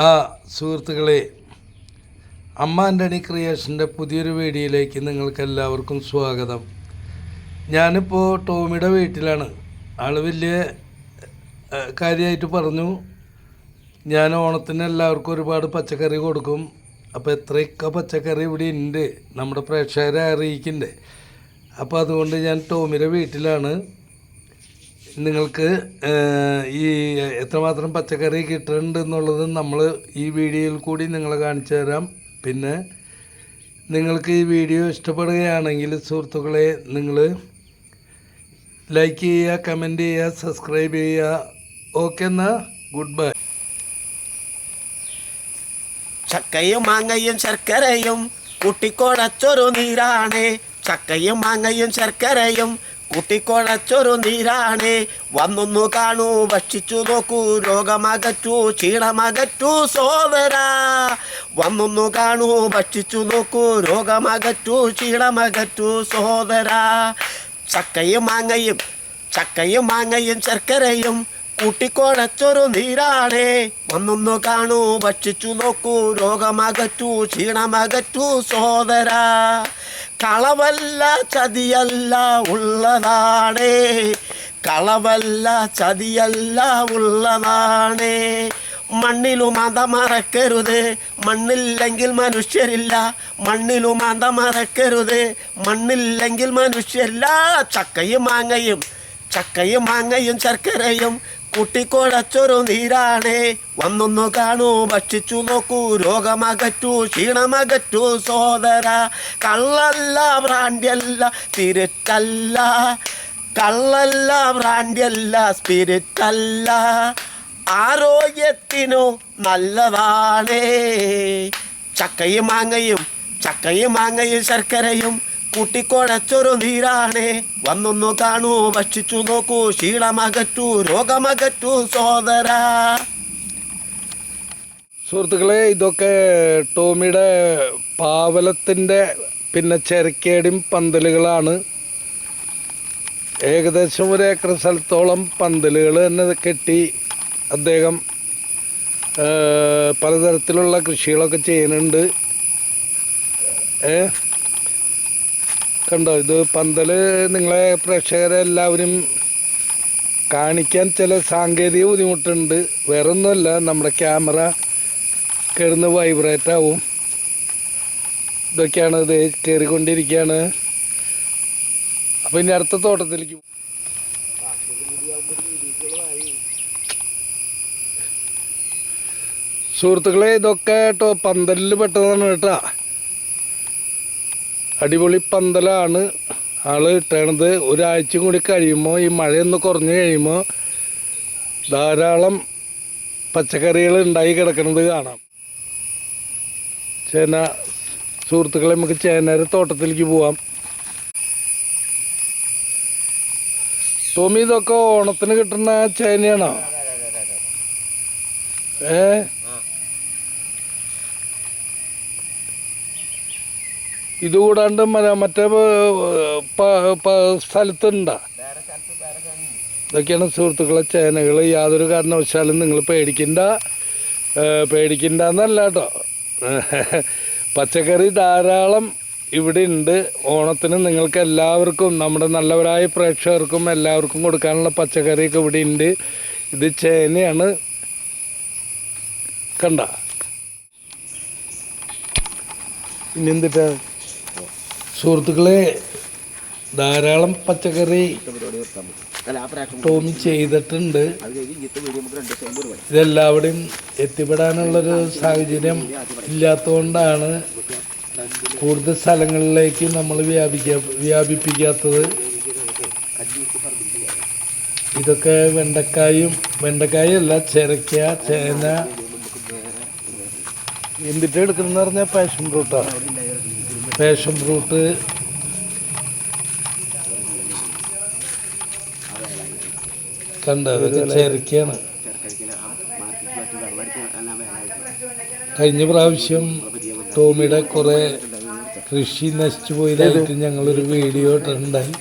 ആ സുഹൃത്തുക്കളെ അമ്മ ആന്റണി ക്രിയേഷന്റെ പുതിയൊരു വീഡിയോയിലേക്ക് നിങ്ങൾക്ക് എല്ലാവർക്കും സ്വാഗതം. ഞാനിപ്പോൾ ടോമിയുടെ വീട്ടിലാണ്. ആൾ വലിയ കാര്യമായിട്ട് പറഞ്ഞു. ഞാൻ ഓണത്തിന് എല്ലാവർക്കും ഒരുപാട് പച്ചക്കറി കൊടുക്കും. അപ്പോൾ എത്രയൊക്കെ പച്ചക്കറി ഇവിടെ ഉണ്ട് നമ്മുടെ പ്രേക്ഷകരെ അറിയിക്കണ്ടേ. അപ്പോൾ അതുകൊണ്ട് ഞാൻ ടോമിയുടെ വീട്ടിലാണ്. നിങ്ങൾക്ക് ഈ എത്രമാത്രം പച്ചക്കറി കിട്ടുന്നുണ്ട് എന്നുള്ളത് നമ്മൾ ഈ വീഡിയോയിൽ കൂടി നിങ്ങളെ കാണിച്ചു തരാം. പിന്നെ നിങ്ങൾക്ക് ഈ വീഡിയോ ഇഷ്ടപ്പെടുകയാണെങ്കിൽ സുഹൃത്തുക്കളെ നിങ്ങൾ ലൈക്ക് ചെയ്യുക കമന്റ് ചെയ്യുക സബ്സ്ക്രൈബ് ചെയ്യുക. ഓക്കെ എന്നാൽ ഗുഡ് ബൈ. ചക്കയും മാങ്ങയും ശർക്കരയും കുട്ടിക്കോടച്ചൊരു നീരാണ്. ചക്കയും മാങ്ങയും ശർക്കരയും കുട്ടിക്കൊടച്ചൊരു നീരാണ്. വന്നൊന്നു കാണൂ ഭക്ഷിച്ചു നോക്കൂ രോഗമകറ്റു ക്ഷീണമകറ്റു സോദര വന്നൊന്നു കാണൂ ഭക്ഷിച്ചു നോക്കൂ രോഗമകറ്റു ക്ഷീണമകറ്റു സോദര ചക്കയും മാങ്ങയും ചക്കയും മാങ്ങയും ശർക്കരയും കൂട്ടിക്കൊടച്ചൊരു നീരാണേ. വന്നൊന്നു കാണൂ ഭക്ഷിച്ചു നോക്കൂ രോഗമകറ്റു ക്ഷീണമകറ്റു സോദര കളവല്ല ചതിയല്ല ഉള്ളതാണേ. കളവല്ല ചതിയല്ല ഉള്ളതാണേ. മണ്ണിലും മത മറക്കരുത് മണ്ണില്ലെങ്കിൽ മനുഷ്യരില്ല. മണ്ണിലു മതമറക്കരുത് മണ്ണില്ലെങ്കിൽ മനുഷ്യരില്ല. ചക്കയും മാങ്ങയും ചക്കയും മാങ്ങയും ശർക്കരയും കുട്ടിക്കൊഴച്ചൊരു നീരാണേ. വന്നൊന്നു കാണൂ ഭക്ഷിച്ചു നോക്കൂ രോഗമകറ്റൂ ക്ഷീണമകറ്റൂ സോദര കള്ളല്ല ഭ്രാന്തിയല്ല സ്പിരിറ്റല്ല. കള്ളല്ല ഭ്രാന്തിയല്ല സ്പിരിറ്റല്ല. ആരോഗ്യത്തിനു നല്ലതാണേ. ചക്കയും മാങ്ങയും ചക്കയും മാങ്ങയും ശർക്കരയും കൂട്ടിക്കൊഴച്ചൊരു നീരാണേ വന്നൊന്നു കാണൂ ഭക്ഷിച്ചു നോക്കൂ ക്ഷീണമകറ്റു രോഗമകറ്റു സോദര സുഹൃത്തുക്കളെ ഇതൊക്കെ ടോമിയുടെ പാവലത്തിന്റെ പിന്നെ ചെരക്കേടും പന്തലുകളാണ്. ഏകദേശം ഒരു ഏക്കർ സ്ഥലത്തോളം പന്തലുകൾ തന്നെ കെട്ടി അദ്ദേഹം പലതരത്തിലുള്ള കൃഷികളൊക്കെ ചെയ്യുന്നുണ്ട്. ഏ കണ്ടോ ഇത് പന്തൽ നിങ്ങളെ പ്രേക്ഷകരെ എല്ലാവരും കാണിക്കാൻ ചില സാങ്കേതിക ബുദ്ധിമുട്ടുണ്ട്. വേറെ ഒന്നുമല്ല നമ്മുടെ ക്യാമറ കിടന്ന് വൈബ്രേറ്റ് ആവും. ഇതൊക്കെയാണ് ഇത് കയറിക്കൊണ്ടിരിക്കുകയാണ്. അപ്പം ഇനി അടുത്ത തോട്ടത്തിലേക്ക് സുഹൃത്തുക്കളെ ഇതൊക്കെ കേട്ടോ പന്തലിൽ പെട്ടതാണ് കേട്ടാ. അടിപൊളി പന്തലാണ്. ആൾ ഇട്ടണത് ഒരാഴ്ച കൂടി കഴിയുമ്പോൾ ഈ മഴയൊന്ന് കുറഞ്ഞു കഴിയുമ്പോൾ ധാരാളം പച്ചക്കറികൾ ഉണ്ടായി കിടക്കുന്നത് കാണാം. ചേന സുഹൃത്തുക്കളെ നമുക്ക് ചേനയുടെ തോട്ടത്തിലേക്ക് പോവാം. ടോമി ഇതൊക്കെ ഓണത്തിന് കിട്ടുന്ന ചേനയാണോ? ഏ? ഇത് കൂടാണ്ട് മ- മറ്റേ സ്ഥലത്തുണ്ട. ഇതൊക്കെയാണ് സുഹൃത്തുക്കളെ ചേനകൾ യാതൊരു കാരണവശാലും നിങ്ങൾ പേടിക്കണ്ട. പേടിക്കണ്ട എന്നല്ല കേട്ടോ പച്ചക്കറി ധാരാളം ഇവിടെ ഉണ്ട് ഓണത്തിന് നിങ്ങൾക്ക് എല്ലാവർക്കും നമ്മുടെ നല്ലവരായ പ്രേക്ഷകർക്കും എല്ലാവർക്കും കൊടുക്കാനുള്ള പച്ചക്കറിയൊക്കെ ഇവിടെ ഉണ്ട് ഇത് ചേനയാണ്. കണ്ട. ഇനി എന്തിട്ടാ? സുഹൃത്തുക്കളെ ധാരാളം പച്ചക്കറി ടോമി ചെയ്തിട്ടുണ്ട്. ഇതെല്ലാവിടെയും എത്തിപ്പെടാനുള്ളൊരു സാഹചര്യം ഇല്ലാത്തതുകൊണ്ടാണ് കൂടുതൽ സ്ഥലങ്ങളിലേക്ക് നമ്മൾ വ്യാപിക്ക വ്യാപിപ്പിക്കാത്തത്. ഇതൊക്കെ വെണ്ടക്കായും വെണ്ടക്കായല്ല ചിരക്ക ചേന. എന്തിട്ട് എടുക്കുന്ന പറഞ്ഞാൽ പാഷൻ ഫ്രൂട്ടാ പാഷൻ ഫ്രൂട്ട് കണ്ട? അതൊക്കെ ചിരക്കയാണ് കഴിഞ്ഞ പ്രാവശ്യം ടോമിയുടെ കുറേ കൃഷി നശിച്ചു പോയതായിട്ട് ഞങ്ങളൊരു വീഡിയോ ഇട്ടിട്ടുണ്ടായി.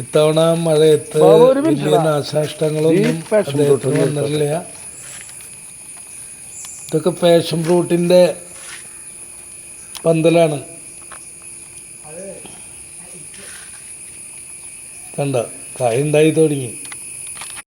ഇത്തവണ മഴയത്ത് വലിയ നാശനഷ്ടങ്ങളൊന്നും അദ്ദേഹത്തിന് വന്നിട്ടില്ല. ഇതൊക്കെ പാഷൻ ഫ്രൂട്ടിന്റെ പന്തലാണ്. കണ്ട? കായ ഉണ്ടായി തുടങ്ങി.